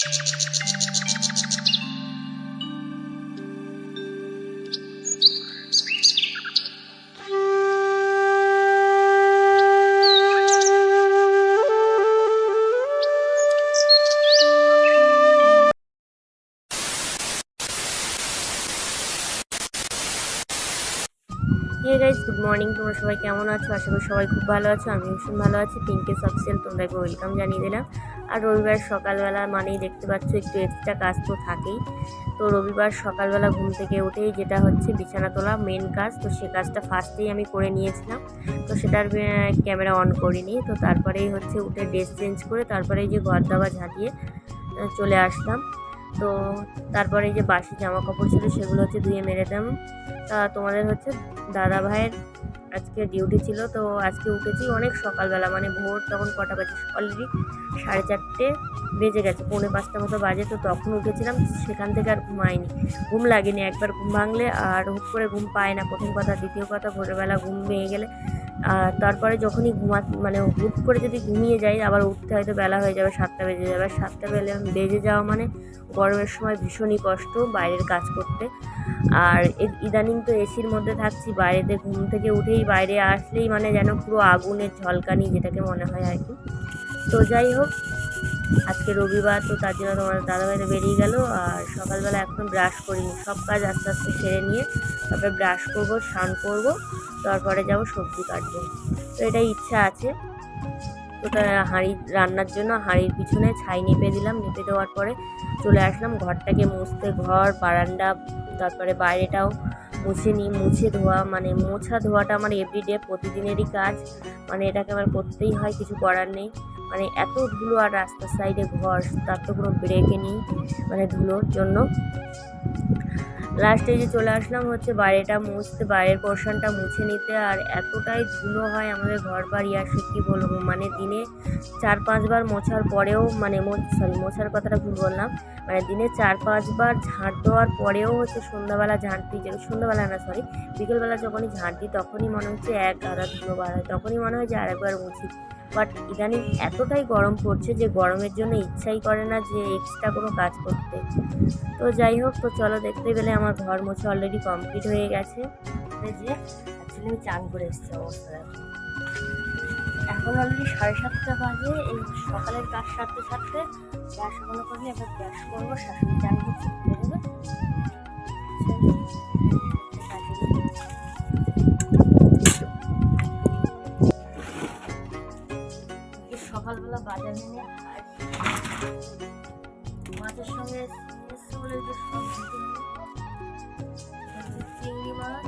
Hey guys good morning তোমরা সবাই কেমন আছো? আশা করি সবাই খুব ভালো আছো আমি ভীষণ ভালো আছি। পিঙ্কে সাবসেল তোমরাকে ওয়েলকাম জানিয়ে দিলাম। আর রবিবার সকালবেলা মানেই দেখতে পাচ্ছ একটু এক্সট্রা কাজ তো থাকেই। তো রবিবার সকালবেলা ঘুম থেকে উঠেই যেটা হচ্ছে বিছানা তোলা মেন কাজ, তো সে কাজটা ফার্স্টেই আমি করে নিয়েছিলাম। তো সেটার ক্যামেরা অন করিনি। তো তারপরেই হচ্ছে উঠে ড্রেস চেঞ্জ করে তারপরে যে ঘর দাবা ঝাঁটিয়ে চলে আসলাম। তো তারপরে যে বাসি জামা কাপড় ছিল সেগুলো হচ্ছে ধুয়ে মেরে দিলাম। তা তোমাদের হচ্ছে দাদা ভাইয়ের আজকে ডিউটি ছিল, তো আজকে উঠেছি অনেক সকালবেলা মানে ভোর তখন কটা বাজে অলরেডি সাড়ে চারটে বেজে গেছে, পৌনে পাঁচটা মতো বাজে, তো তখন উঠেছিলাম, সেখান থেকে আর ঘুমাইনি। ঘুম লাগেনি, একবার ঘুম ভাঙলে আর হুট করে ঘুম পায় না প্রথম কথা, দ্বিতীয় কথা, ভোরবেলা ঘুম ভেঙে গেলে আর তারপরে যখনই ঘুমা মানে হুট করে যদি ঘুমিয়ে যাই, আবার উঠতে হয়তো বেলা হয়ে যাবে সাতটা বেজে যাবে। সাতটা বেলে বেজে যাওয়া মানে গরমের সময় ভীষণই কষ্ট বাইরের কাজ করতে। আর ইদানিং তো এসির মধ্যে থাকছি, বাইরেতে ঘুম থেকে উঠেই বাইরে আসলেই মানে যেন পুরো আগুনের ঝলকানি যেটাকে মনে হয় আর কি। তো যাই হোক আজকে রবিবার তো তার জন্য তোমার দাদাভাইতে বেরিয়ে গেল আর সকালবেলা এখন ব্রাশ করিনি। সব কাজ আস্তে আস্তে সেরে নিয়ে তারপরে ব্রাশ করব, স্নান করব, তারপরে যাব সবজি কাটবো। তো এটাই ইচ্ছা আছে। ওটা হাঁড়ি রান্নার জন্য হাঁড়ির পিছনে ছাই নিপে দিলাম, নেপে দেওয়ার পরে চলে আসলাম ঘরটাকে মুছতে। ঘর, বারান্দা, তারপরে বাইরেটাও মুছে নিই, মুছে ধোয়া মানে মোছা ধোয়াটা আমার এভরিডে প্রতিদিনেরই কাজ। মানে এটাকে আমার করতেই হয়, কিছু করার নেই। মানে এত ধুলো আর রাস্তার সাইডে ঘর, তার তো কোনো ব্রেকে নেই মানে ধুলোর জন্য। লাস্টে যে চলে আসলাম হচ্ছে বাইরেটা মুছতে বাইরের পোর্শনটা মুছে নিতে, আর এতটাই ধুলো হয় আমাদের ঘর বাড়ি আর সে কী বলব? মানে দিনে চার পাঁচবার মোছার পরেও মানে সরি মোছার কথাটা ভুল বললাম মানে দিনে চার পাঁচবার ঝাঁট দেওয়ার পরেও হচ্ছে সন্ধ্যাবেলা ঝাঁট দিই সন্ধ্যাবেলা না সরি বিকেলবেলা যখনই ঝাঁট দিই, তখনই মনে হচ্ছে এক আধা ধুলো বার হয়, তখনই মনে হয় যে আরেকবার মুছি। বাট ইদানিং এতটাই গরম পড়ছে যে গরমের জন্য ইচ্ছাই করে না যে এক্সট্রা কোনো কাজ করতে। তো যাই হোক, তো চলো দেখতে পেলে আমার ঘর মোছা অলরেডি কমপ্লিট হয়ে গেছে। যে অ্যাকচুয়ালি আমি চান করে এসেছি অবস্থা এখন অলরেডি সাড়ে সাতটা বাজে, এই সকালের কাজ সারতে সারতে ওগুলো করলে এবার গ্যাস করব, শাশুড়ি চান করছে সঙ্গে এসছে বলে যে সব চিংড়ি মাছ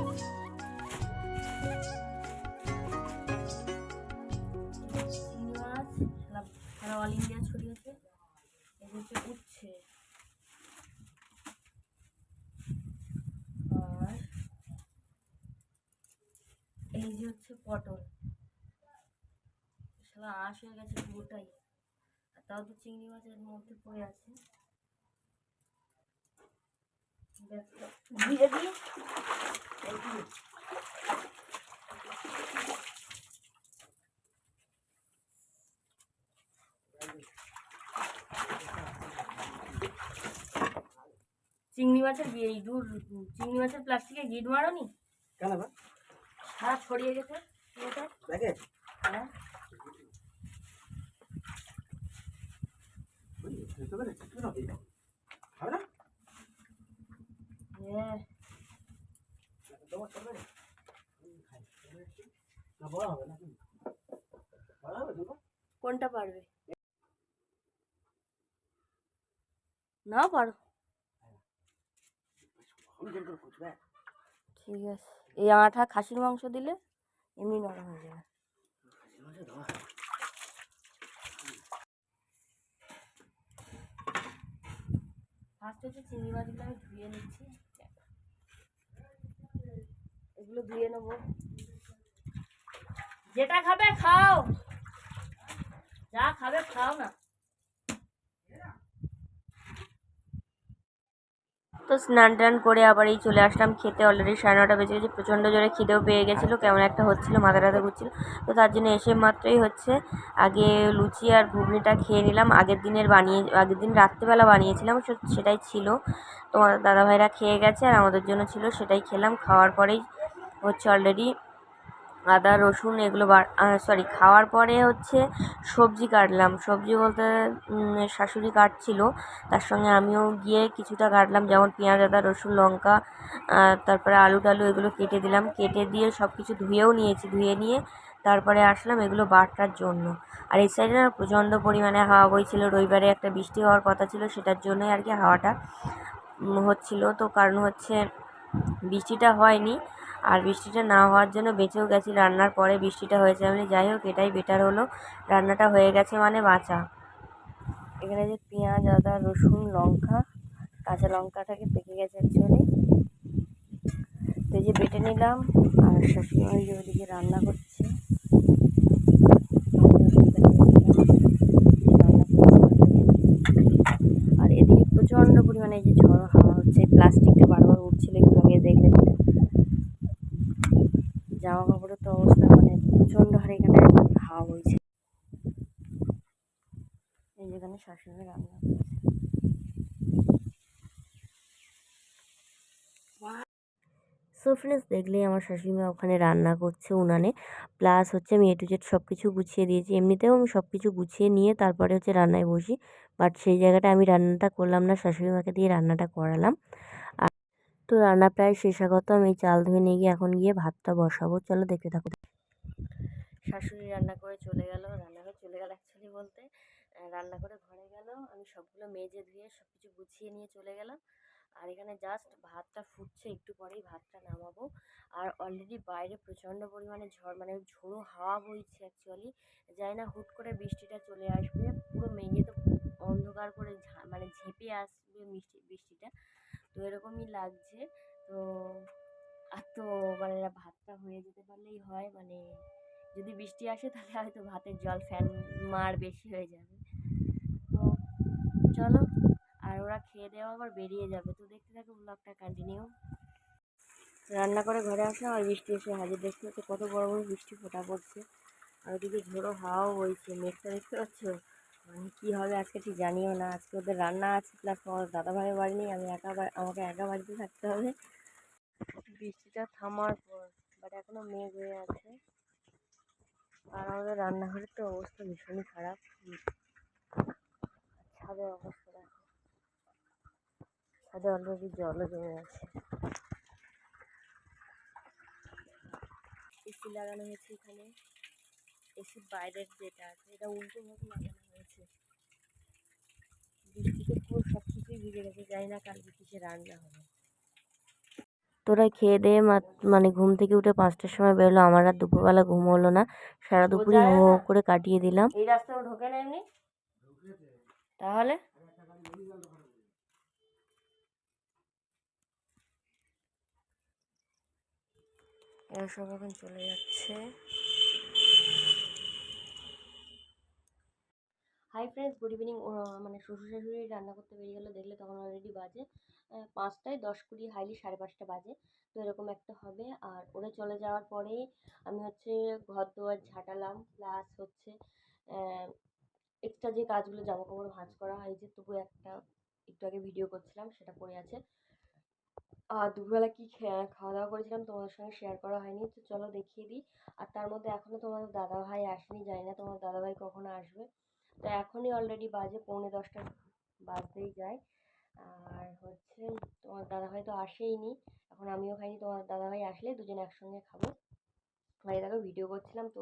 চিংড়ি মাছ সারা অল ইন্ডিয়া ছড়িয়েছে এই আর এই যে হচ্ছে পটল। সারা আঁশ হয়ে গেছে পুরোটাই। তাও তো চিংড়ি মাছের মধ্যে পড়ে আছে। ব্যাগটা দিয়ে এই চিংড়ি মাছের বিয়ে ইঁদুর চিংড়ি মাছের প্লাস্টিকে গিট মারোনি? কেন বা? সারা ছড়িয়ে গেছে দেখে হ্যাঁ। বুঝতে পেরেছি কেন হবে না হ্যাঁ তোমার চলবে না না বড় হবে না বড় হবে দুটো কোনটা পারবে? না পারো। ঠিক আছে। এই আঠা খাসির মাংস দিলে এমনি নরম হয়ে যাবে। ফার্স্ট হচ্ছে চিংড়ি মাছগুলো আমি ধুয়ে নিচ্ছি। এগুলো নেব। যেটা খাবে খাও। যা খাবে খাও না। তো স্নান টান করে আবার এই চলে আসলাম খেতে। অলরেডি সাড়ে নটা বেজে গেছে, প্রচণ্ড জোরে খিদেও পেয়ে গেছিল, কেমন একটা হচ্ছিল, মাথা টাথা ঘুরছিলো। তো তার জন্য এসে মাত্রই হচ্ছে আগে লুচি আর ঘুগনিটা খেয়ে নিলাম। আগের দিনের বানিয়ে, আগের দিন রাত্রিবেলা বানিয়েছিলাম সেটাই ছিল। তোমার দাদাভাইরা খেয়ে গেছে আর আমাদের জন্য ছিল, সেটাই খেলাম। খাওয়ার পরেই হচ্ছে অলরেডি আদা, রসুন এগুলো সরি খাওয়ার পরে হচ্ছে সবজি কাটলাম। সবজি বলতে শাশুড়ি কাটছিল, তার সঙ্গে আমিও গিয়ে কিছুটা কাটলাম, যেমন পেঁয়াজ, আদা, রসুন, লঙ্কা তারপরে আলু টালু এগুলো কেটে দিলাম। কেটে দিয়ে সব কিছু ধুয়েও নিয়েছি, ধুয়ে নিয়ে তারপরে আসলাম এগুলো বাটার জন্য। আর এই সাইডে না প্রচণ্ড পরিমাণে হাওয়া বইছিল, রবিবারে একটা বৃষ্টি হওয়ার কথা ছিল, সেটার জন্যই আর কি হাওয়াটা হচ্ছিল। তো কারণ হচ্ছে বৃষ্টিটা হয়নি আর বৃষ্টিটা না হওয়ার জন্য বেঁচেও গেছি, রান্নার পরে বৃষ্টিটা হয়েছে আমি যাই হোক, এটাই বেটার হলো। রান্নাটা হয়ে গেছে মানে বাঁচা। এখানে যে পেঁয়াজ, আদা, রসুন, লঙ্কা, কাঁচা লঙ্কাটাকে পেকে গেছে অ্যাকচুয়ালি তো যে বেটে নিলাম, আর শাশুড়ি মা ওদিকে রান্না করছে আর এদিকে প্রচণ্ড পরিমাণে এই যে ঝড়ো হাওয়া হচ্ছে প্লাস্টিকটা বারবার উঠছিল একটু আগে দেখলে যেটা। জামা কাপড়ের তো অবস্থা মানে প্রচণ্ড হারে এখানে হাওয়া হয়েছে। এই যেখানে শাশুড়ি রান্না সো ফ্রেন্ডস দেখলেই আমার শাশুড়ি মা ওখানে রান্না করছে উনানে। প্লাস হচ্ছে আমি এ টু জেড সব কিছু গুছিয়ে দিয়েছি। এমনিতেও আমি সব কিছু গুছিয়ে নিয়ে তারপরে হচ্ছে রান্নায় বসি। বাট সেই জায়গাটা আমি রান্নাটা করলাম না শাশুড়ি মাকে দিয়ে রান্নাটা করালাম। তো রান্না প্রায় শেষাগত আমি চাল ধুয়ে নিয়ে গিয়ে এখন গিয়ে ভাতটা বসাবো। চলো দেখতে থাকো। শাশুড়ি রান্না করে চলে গেল। রান্না করে চলে গেল অ্যাকচুয়ালি বলতে। রান্না করে ঘরে গেল। আমি সবগুলো মেজে ধুয়ে সব কিছু গুছিয়ে নিয়ে চলে গেলাম। আর এখানে জাস্ট ভাতটা ফুটছে, একটু পরেই ভাতটা নামাবো। আর অলরেডি বাইরে প্রচণ্ড পরিমাণে ঝড় মানে ঝোড়ো হাওয়া বইছে অ্যাকচুয়ালি যাই না, হুট করে বৃষ্টিটা চলে আসবে। পুরো মেঘে তো অন্ধকার করে মানে ঝেঁপে আসবে মিষ্টি, বৃষ্টিটা। তো এরকমই লাগছে। তো আর তো মানে ভাতটা হয়ে যেতে পারলেই হয় মানে যদি বৃষ্টি আসে তাহলে হয়তো ভাতের জল ফ্যান মার বেশি হয়ে যাবে। তো চলো, আর ওরা খেয়ে দেওয়া আবার বেরিয়ে যাবে। তো দেখতে থাকো ব্লগটা কন্টিনিউ রান্না করে ঘরে আসলাম আর বৃষ্টি এসে হাজির। দেখতে হচ্ছে কত বড় বড় বৃষ্টি ফোটা পড়ছে। আর ওদিকে ঝোড়ো হাওয়াও বইছে। মেঘটা দেখতে পাচ্ছ? কী হবে আজকে ঠিক জানিও না। আজকে ওদের রান্না আছে প্লাস আমার দাদা ভাইয়ের বাড়ি নেই, আমি একা আমাকে একা বাড়িতে থাকতে হবে। বৃষ্টিটা থামার পর বাট এখনও মেঘ হয়ে আছে। আর আমাদের রান্নাঘরের তো অবস্থা ভীষণই খারাপ। ছাদের অবস্থা দেখো। ছাদে অলরেডি জলও জমে আছে। এসি লাগানো হয়েছে এখানে। এসির বাইরের যেটা আছে, এটা উল্টোভাবে লাগানো হয়েছে। বৃষ্টিতে পুরো সব কিছুই ভিজে গেছে জানি না কালকে কিসে রান্না হবে। তোরা খেয়ে দিয়ে মানে ঘুম থেকে উঠে পাঁচটার সময় বেরোলো আমার আর দুপুরবেলা ঘুম হলো না। সারা দুপুরই হো হো করে কাটিয়ে দিলাম। এই রাস্তাও ঢোকে না এমনি? তাহলে? এরা সব এখন চলে যাচ্ছে। হাই ফ্রেন্ডস গুড ইভিনিং মানে শ্বশুর শাশুড়ি রান্না করতে বেরিয়ে গেলো, দেখলে তখন অলরেডি বাজে পাঁচটায়, দশ কুড়ি, হাইলি সাড়ে পাঁচটা বাজে। তো এরকম একটা হবে। আর ওরা চলে যাওয়ার পরেই আমি হচ্ছে ঘর দুয়ার ঝাঁটালাম প্লাস হচ্ছে এক্সট্রা যে কাজগুলো জামা কাপড় ভাঁজ করা হয় যে তবু একটা, একটু আগে ভিডিও করছিলাম, সেটা পড়ে আছে। আর দুপুরবেলা কী খাওয়া দাওয়া করেছিলাম তোমাদের সঙ্গে শেয়ার করা হয়নি, তো চলো দেখিয়ে দিই। আর তার মধ্যে এখনও তোমাদের দাদাভাই আসেনি, জানি না তোমার দাদাভাই কখন আসবে। তো এখনই অলরেডি বাজে পৌনে দশটা বাজতেই যায়। আর হচ্ছে তোমার দাদাভাই তো আসেইনি, এখন আমিও খাইনি, তোমার দাদাভাই আসলে দুজনে একসঙ্গে খাব। ভাই দেখো ভিডিও করছিলাম তো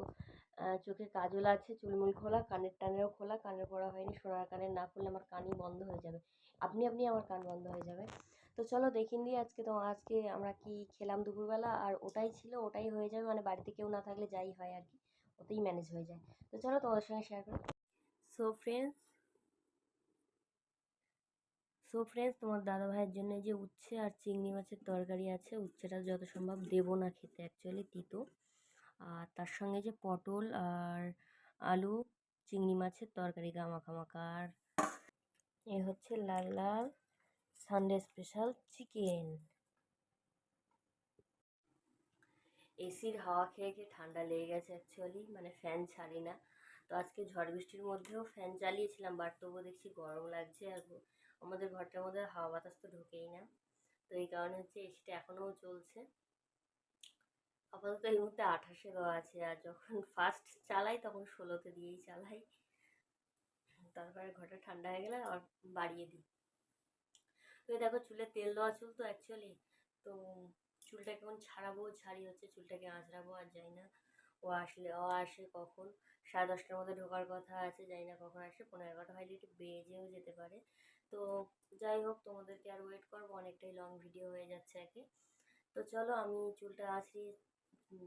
চোখে কাজল আছে, চুলমুল খোলা, কানের টানেরও খোলা, কানের পড়া হয়নি, সোনার কানের না খুললে আমার কানই বন্ধ হয়ে যাবে। আপনি আপনি আমার কান বন্ধ হয়ে যাবে। তো চলো দেখিন দিই আজকে তো, আজকে আমরা কি খেলাম দুপুরবেলা, আর ওটাই ছিল, ওটাই হয়ে যাবে মানে বাড়িতে কেউ না থাকলে যাই হয় আর কি, ওতেই ম্যানেজ হয়ে যায়। তো চলো তোমাদের সঙ্গে শেয়ার করি। সো ফ্রেন্ডস সো ফ্রেন্ডস তোমার দাদা ভাইয়ের জন্য যে উচ্ছে আর চিংড়ি মাছের তরকারি আছে, উচ্ছেটা যত সম্ভব দেবো না খেতে অ্যাকচুয়ালি তিতো। আর তার সঙ্গে যে পটল আর আলু, চিংড়ি মাছের তরকারি গামাখা মাখা আর এ হচ্ছে লাল লাল সানডে স্পেশাল চিকেন এসির হাওয়া খেয়ে খেয়ে ঠান্ডা লেগে গেছে অ্যাকচুয়ালি মানে ফ্যান ছাড়ি না তো আজকে ঝড় বৃষ্টির মধ্যেও ফ্যান চালিয়েছিলাম, বাট তবুও দেখছি গরম লাগছে আর আমাদের ঘরটার মধ্যে হাওয়া বাতাস তো ঢোকেই না। তো এই কারণে হচ্ছে এসিটা এখনও চলছে আপাতত এই মুহূর্তে আঠাশে দেওয়া আছে, আর যখন ফার্স্ট চালাই তখন ষোলোতে দিয়েই চালাই। তারপরে ঘরটা ঠান্ডা হয়ে গেলে আর বাড়িয়ে দিই। তো দেখো চুলে তেল দেওয়া চুল তো অ্যাকচুয়ালি তো চুলটা কেমন ছাড়াবো ছাড়ি হচ্ছে চুলটাকে আঁচড়াবো আর যাই না ও আসলে, ও আসে কখন। সাড়ে দশটার মধ্যে ঢোকার কথা আছে, জানি না কখন আসে, পনেরো এগারোটা হয়তো একটু বেজেও যেতে পারে। তো যাই হোক, তোমাদেরকে আর ওয়েট করব, অনেকটাই লং ভিডিও হয়ে যাচ্ছে একে তো চলো, আমি চুলটা আঁচড়িয়ে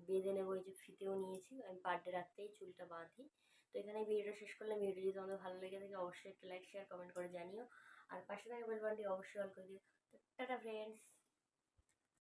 বেঁধে নেব, এই যে ফিতেও নিয়েছি, আমি পার্টে রাখতেই চুলটা বাঁধি। তো এখানে ভিডিওটা শেষ করলাম ভিডিও যদি তোমাদের ভালো লেগে থাকে, অবশ্যই একটা লাইক শেয়ার কমেন্ট করে জানিও। আর পাশে থাকা বেল বাটনটি অবশ্যই অল করে দিও। Tata friends